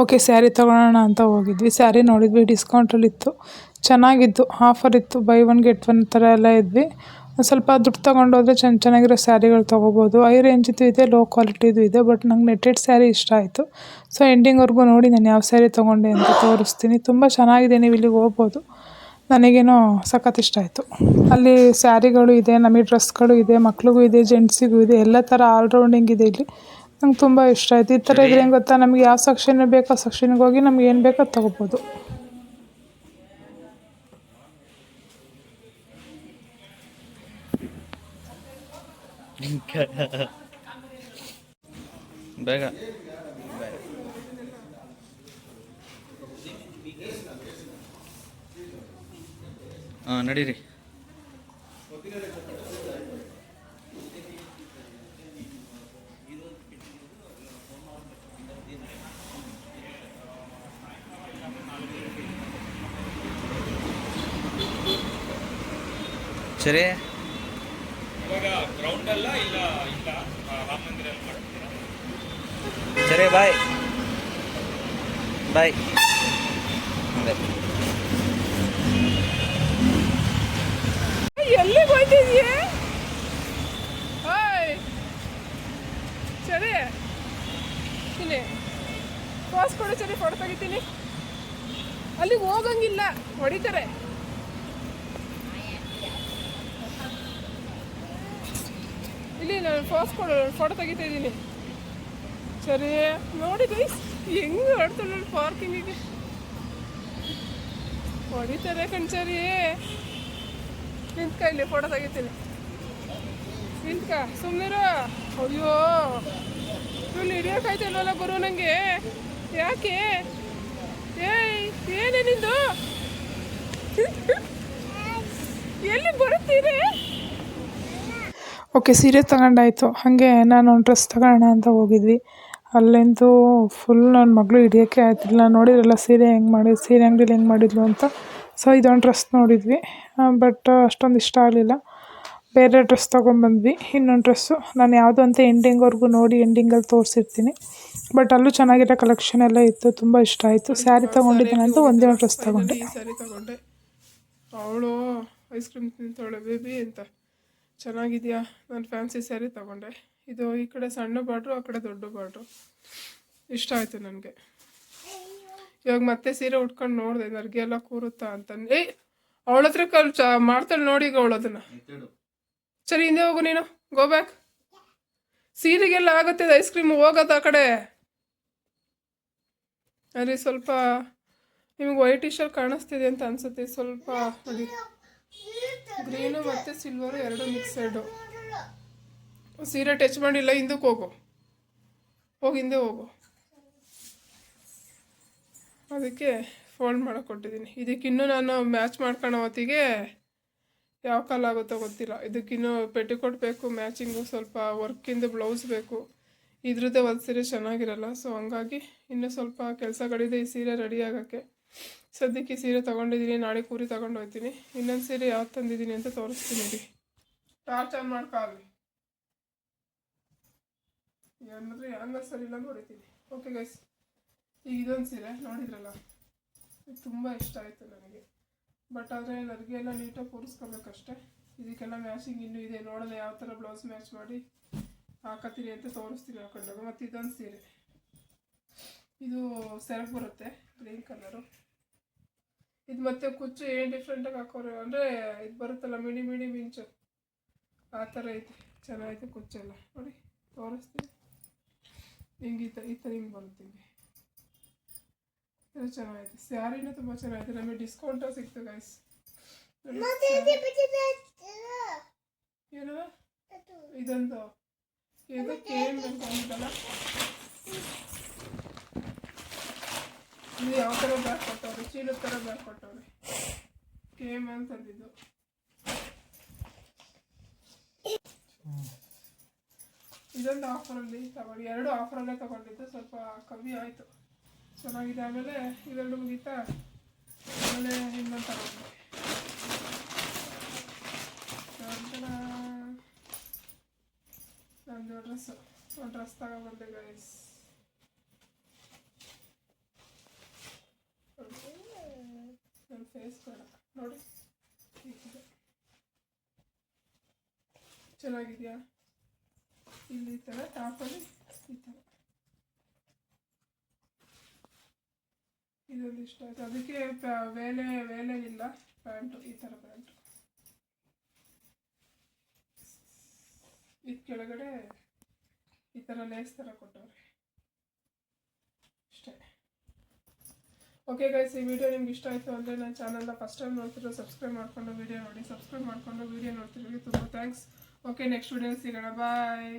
Okay, sari ತೊಗೊಳೋಣ ಅಂತ ಹೋಗಿದ್ವಿ. ಸ್ಯಾರಿ ನೋಡಿದ್ವಿ ಡಿಸ್ಕೌಂಟಲ್ಲಿತ್ತು ಚೆನ್ನಾಗಿತ್ತು ಆಫರ್ ಇತ್ತು. ಬೈ ಒನ್ ಗೆಟ್ ಒನ್ ಥರ ಎಲ್ಲ ಇದ್ವಿ. ಒಂದು ಸ್ವಲ್ಪ ದುಡ್ಡು ತೊಗೊಂಡೋದ್ರೆ ಚೆನ್ನ ಚೆನ್ನಾಗಿರೋ ಸ್ಯಾರಿಗಳು ತೊಗೋಬೋದು. ಹೈ ರೇಂಜಿದ್ದು ಇದೆ ಲೋ ಕ್ವಾಲಿಟಿದು ಇದೆ ಬಟ್ ನಂಗೆ ನೆಟ್ಟೆಡ್ ಸ್ಯಾರಿ ಇಷ್ಟ ಆಯಿತು. ಸೊ ಎಂಡಿಂಗ್ವರೆಗೂ ನೋಡಿ ನಾನು ಯಾವ ಸ್ಯಾರಿ ತೊಗೊಂಡೆ ಅಂತ ತೋರಿಸ್ತೀನಿ. ತುಂಬ ಚೆನ್ನಾಗಿದೆ, ನೀವು ಇಲ್ಲಿಗೆ ಹೋಗ್ಬೋದು. ನನಗೇನೋ ಸಖತ್ ಇಷ್ಟ ಆಯಿತು. ಅಲ್ಲಿ ಸ್ಯಾರಿಗಳು ಇದೆ, ನಮಗೆ ಡ್ರೆಸ್ಗಳು ಇದೆ, ಮಕ್ಳಿಗೂ ಇದೆ ಜೆಂಟ್ಸಿಗೂ ಇದೆ, ಎಲ್ಲ ಥರ ಆಲ್ರೌಂಡಿಂಗ್ ಇದೆ ಇಲ್ಲಿ. ನಂಗೆ ತುಂಬ ಇಷ್ಟ ಆಯ್ತು. ಈ ಥರ ಇದ್ರೆ ಹೆಂಗೆ ಗೊತ್ತಾ? ನಮ್ಗೆ ಯಾವ ಸೆಕ್ಷನ್ ಬೇಕೋ ಆ ಸೆಕ್ಷನ್ಗೆ ಹೋಗಿ ನಮ್ಗೆ ಏನು ಬೇಕೋ ತಗೋಬೋದು ತೊಗೋಬೋದು. ಬೇಗ. ಹಾಂ ನಡೀರಿ. ಸರಿ. ಸರಿ ಬಾಯ್. ಬಾಯ್. ಎಲ್ಲಿಗೆ ಎಲ್ಲಿ ಹೋಯ್ತಿದ್ಯೆ? ಹಾಯ್ ಸರಿ. ಇಲ್ಲಿ ಪಾಸ್ ಕೊಡು ಸರಿ ಫೋಟೋ ತೆಗಿತೀನಿ. ಅಲ್ಲಿಗೆ ಹೋಗಂಗಿಲ್ಲ. ಹೊಡಿತಾರೆ. ಪಾಸ್ ಕೊಡು ಫೋಟೋ ತೆಗಿತಾ ಇದ್ದೀನಿ. ಸರಿ, ನೋಡಿ ಗೈಸ್ ಹೆಂಗೆ ಹೊಡ್ತಾಳೆ ನೋಡಿ ಪಾರ್ಕಿಂಗಿಗೆ ಹೊಡಿತಾರೆ ಕಣ್ಸರಿ. ನಿಂತ್ಕ ಇಲ್ಲಿ ಫೋಟೋ ತೆಗಿತೀನಿ. ನಿಂತ್ಕ ಸುಮ್ಮನಿರು ಅಯ್ಯೋ ಇಲ್ಲಿ ಹಿಡಿಯೋಕಾಯ್ತಲ್ವಲ್ಲ ಬರು ನನಗೆ ಯಾಕೆ? ಏಯ್, ಏನೇ ನಿಂದು? ಎಲ್ಲಿ ಬರುತ್ತೀರಿ? ಓಕೆ, ಸೀರೆ ತಗೊಂಡಾಯ್ತು. ಹಾಗೆ ನಾನು ಒಂದು ಡ್ರೆಸ್ ತಗೊಳ್ಳೋಣ ಅಂತ ಹೋಗಿದ್ವಿ. ಅಲ್ಲಂತೂ ಫುಲ್ ನನ್ನ ಮಗಳು ಹಿಡಿಯೋಕ್ಕೆ ಆಯ್ತಿಲ್ಲ ನೋಡಿದ್ರಲ್ಲ ಸೀರೆ ಹೆಂಗೆ ಮಾಡಿ, ಸೀರೆ ಅಂಗಡಿಲಿ ಹೆಂಗೆ ಮಾಡಿದ್ಲು ಅಂತ. ಸೊ ಇದೊಂದು ಡ್ರೆಸ್ ನೋಡಿದ್ವಿ. ಬಟ್ ಅಷ್ಟೊಂದು ಇಷ್ಟ ಆಗಲಿಲ್ಲ. ಬೇರೆ ಡ್ರೆಸ್ ತೊಗೊಂಬಂದ್ವಿ ಇನ್ನೊಂದು ಡ್ರೆಸ್ಸು ನಾನು ಯಾವುದು ಅಂತ ಎಂಡಿಂಗ್ವರೆಗೂ ನೋಡಿ ಎಂಡಿಂಗಲ್ಲಿ ತೋರಿಸಿರ್ತೀನಿ. ಬಟ್ ಅಲ್ಲೂ ಚೆನ್ನಾಗಿರೋ ಕಲೆಕ್ಷನ್ ಎಲ್ಲ ಇತ್ತು. ತುಂಬ ಇಷ್ಟ ಆಯಿತು. ಸ್ಯಾರಿ ತೊಗೊಂಡಿದ್ದೇನೆ ಅಂತ ಒಂದೇ ಒಂದು ಡ್ರೆಸ್ ತೊಗೊಂಡೆ. ಅವಳು ಐಸ್ ಕ್ರೀಮ್ ತಿಂತಾಳೆ ಬೇಬಿ ಅಂತ. ಚೆನ್ನಾಗಿದೆಯಾ? ನಾನು ಫ್ಯಾನ್ಸಿ ಸ್ಯಾರಿ ತಗೊಂಡೆ. ಇದು ಈ ಕಡೆ ಸಣ್ಣ ಬಾರ್ಡ್ರು ಆ ಕಡೆ ದೊಡ್ಡ ಬಾರ್ಡ್ರು ಇಷ್ಟ ಆಯಿತು ನನಗೆ. ಇವಾಗ ಮತ್ತೆ ಸೀರೆ ಉಟ್ಕೊಂಡು ನೋಡಿದೆ ನರ್ಗೆ ಎಲ್ಲ ಕೂರುತ್ತಾ ಅಂತ. ಏಯ್ ಅವಳ ಹತ್ರ ಕಲ್ ಚ ಮಾಡ್ತಾಳೆ ನೋಡಿ ಈಗ ಅವಳು ಸರಿ ಹಿಂದೆ ಹೋಗು ನೀನು. ಗೋ ಬ್ಯಾಕ್ ಸೀರೆಗೆಲ್ಲ ಆಗುತ್ತೆ ಐಸ್ ಕ್ರೀಮ್ ಹೋಗೋದು ಆ ಕಡೆ. ಅದೇ ಸ್ವಲ್ಪ ನಿಮಗೆ ವೈಟ್ ಶರ್ಟ್ ಕಾಣಿಸ್ತಿದೆ ಅಂತ ಅನ್ಸುತ್ತೆ. ಸ್ವಲ್ಪ ನೋಡಿ. ಗ್ರೀನು ಮತ್ತು ಸಿಲ್ವರು ಎರಡು ಮಿಕ್ಸೆಡು. ಸೀರೆ ಟಚ್ ಮಾಡಿಲ್ಲ ಹಿಂದಕ್ಕೆ ಹೋಗು. ಹೋಗಿ, ಹಿಂದೆ ಹೋಗು. ಅದಕ್ಕೆ ಫೋಲ್ಡ್ ಮಾಡೋಕ್ಕೆ ಕೊಟ್ಟಿದ್ದೀನಿ. ಇದಕ್ಕಿನ್ನೂ ನಾನು ಮ್ಯಾಚ್ ಮಾಡ್ಕೊಳ್ಳೋ ಹೊತ್ತಿಗೆ ಯಾವ ಕಾಲ ಆಗುತ್ತೋ ಗೊತ್ತಿಲ್ಲ. ಇದಕ್ಕಿನ್ನೂ ಪೆಟಿಕೋಟ್ ಬೇಕು ಮ್ಯಾಚಿಂಗು ಸ್ವಲ್ಪ ವರ್ಕಿಂದ ಬ್ಲೌಸ್ ಬೇಕು. ಇದ್ರದ್ದೇ ಒಂದು ಸೀರೆ ಚೆನ್ನಾಗಿರಲ್ಲ ಸೊ ಹಂಗಾಗಿ ಇನ್ನೂ ಸ್ವಲ್ಪ ಕೆಲಸಗಳಿದೆ ಈ ಸೀರೆ ರೆಡಿ ಆಗೋಕ್ಕೆ. ಸದ್ಯಕ್ಕೆ ಸೀರೆ ತೊಗೊಂಡಿದ್ದೀನಿ, ನಾಳೆ ಕೂರಿ ತೊಗೊಂಡು ಹೋಗ್ತೀನಿ. ಇನ್ನೊಂದು ಸೀರೆ ಯಾವ್ದು ತಂದಿದ್ದೀನಿ ಅಂತ ತೋರಿಸ್ತೀನಿ ರೀ ಟಾರ್ಚ್ ಆನ್ ಮಾಡ್ಕೊಳ್ಳಿ ಏನಾದರೂ ಹಂಗ ಸರಿ ಇಲ್ಲ ಹೊಡಿತೀನಿ ಓಕೆ ಗೈಸ್ ಈಗ ಇದೊಂದು ಸೀರೆ ನೋಡಿದ್ರಲ್ಲ? ಇದು ತುಂಬ ಇಷ್ಟ ಆಯಿತು ನನಗೆ. ಬಟ್ ಆದರೆ ನನಗೆ ಎಲ್ಲ ನೀಟಾಗಿ ಕೂರಿಸ್ಕೋಬೇಕಷ್ಟೆ. ಇದಕ್ಕೆಲ್ಲ ಮ್ಯಾಚಿಂಗ್ ಇನ್ನೂ ಇದೆ. ನೋಡೋಣ ಯಾವ ಥರ ಬ್ಲೌಸ್ ಮ್ಯಾಚ್ ಮಾಡಿ ಹಾಕತ್ತೀನಿ ಅಂತ ತೋರಿಸ್ತೀನಿ ಹಾಕೊಂಡಾಗ. ಮತ್ತು ಇದೊಂದು ಸೀರೆ. ಇದು ಸೆರಫ್ ಬರುತ್ತೆ ಗ್ರೀನ್ ಕಲರು. ಇದು ಮತ್ತೆ ಕುಚ್ಚು ಏನು ಡಿಫ್ರೆಂಟಾಗಿ ಹಾಕೋರು ಅಂದರೆ ಇದು ಬರುತ್ತಲ್ಲ ಮಿಡಿ ಮಿಡಿ ಮಿಂಚು. ಆ ಥರ ಐತೆ ಚೆನ್ನಾಗೈತೆ ಕುಚ್ಚೆಲ್ಲ. ನೋಡಿ ತೋರಿಸ್ತೀನಿ. ಹಿಂಗೆ ಈ ಥರ ಈ ಥರ ಹಿಂಗೆ ಬರುತ್ತೆ ಹಿಂಗೆ ಇದು ಚೆನ್ನಾಗೈತೆ ಸ್ಯಾರಿನೂ ತುಂಬ ಚೆನ್ನಾಗಿದೆ. ನಮಗೆ ಡಿಸ್ಕೌಂಟು ಸಿಕ್ತು ಗೈಸ್ ಏನು? ಇದೊಂದು. ಇದು ಕೆ ಎಂ ಯಾವ ಥರ ಬ್ಯಾಗ್ ಕೊಟ್ಟವ್ರಿ ಚೀಲದ ಥರ ಬ್ಯಾಗ್ ಕೊಟ್ಟವ್ರಿ ಕೆ ಎಂ ಅಂತಂದಿದ್ದು ಇದೊಂದು ಆಫರಲ್ಲಿ ತಗೊಂಡು, ಎರಡು ಆಫರಲ್ಲೇ ತಗೊಂಡಿದ್ದು. ಸ್ವಲ್ಪ ಕಮ್ಮಿ ಆಯಿತು. ಚೆನ್ನಾಗಿದೆ. ಆಮೇಲೆ ಇವೆರಡು ಮುಗೀತಾ? ಆಮೇಲೆ ಇನ್ನೊಂದು ತಗೊಂಡೆ. ನಂದು ಡ್ರೆಸ್ಸು ಡ್ರೆಸ್ ತಗೊಂಡ್ಬಂದೆ ಗೈಸ್ ಲೇಸ್ ನೋಡಿ. ಚೆನ್ನಾಗಿದೆಯಾ? ಇಲ್ಲಿ ಈ ಥರ ಟಾಪಲ್ಲಿ ಈ ಥರ ಇದೊಂದು ಇಷ್ಟ ಆಯ್ತು. ಅದಕ್ಕೆ ವೇಲೆ ವೇಲೆ ಇಲ್ಲ. ಪ್ಯಾಂಟು, ಈ ಥರ ಪ್ಯಾಂಟು. ಇದು ಕೆಳಗಡೆ ಈ ಥರ ಲೇಸ್ ಥರ ಕೊಟ್ಟವ್ರೆ. ಓಕೆ ಗೈಸ್ ಈ ವಿಡಿಯೋ ನಿಮ್ಗೆ ಇಷ್ಟ ಆಯಿತು ಅಂದರೆ ನನ್ನ ಚಾನಲ್ನ ಫಸ್ಟ್ ಟೈಮ್ ನೋಡ್ತಿರೋ ಸಬ್ಸ್ಕ್ರೈಬ್ ಮಾಡ್ಕೊಂಡು ವಿಡಿಯೋ ನೋಡಿ. ಸಬ್ಸ್ಕ್ರೈಬ್ ಮಾಡ್ಕೊಂಡು ವಿಡಿಯೋ ನೋಡ್ತಿರೋರಿಗೆ ತುಂಬ ಥ್ಯಾಂಕ್ಸ್ ಓಕೆ ನೆಕ್ಸ್ಟ್ ವಿಡಿಯೋ ಸಿಗೋಣ. ಬಾಯ್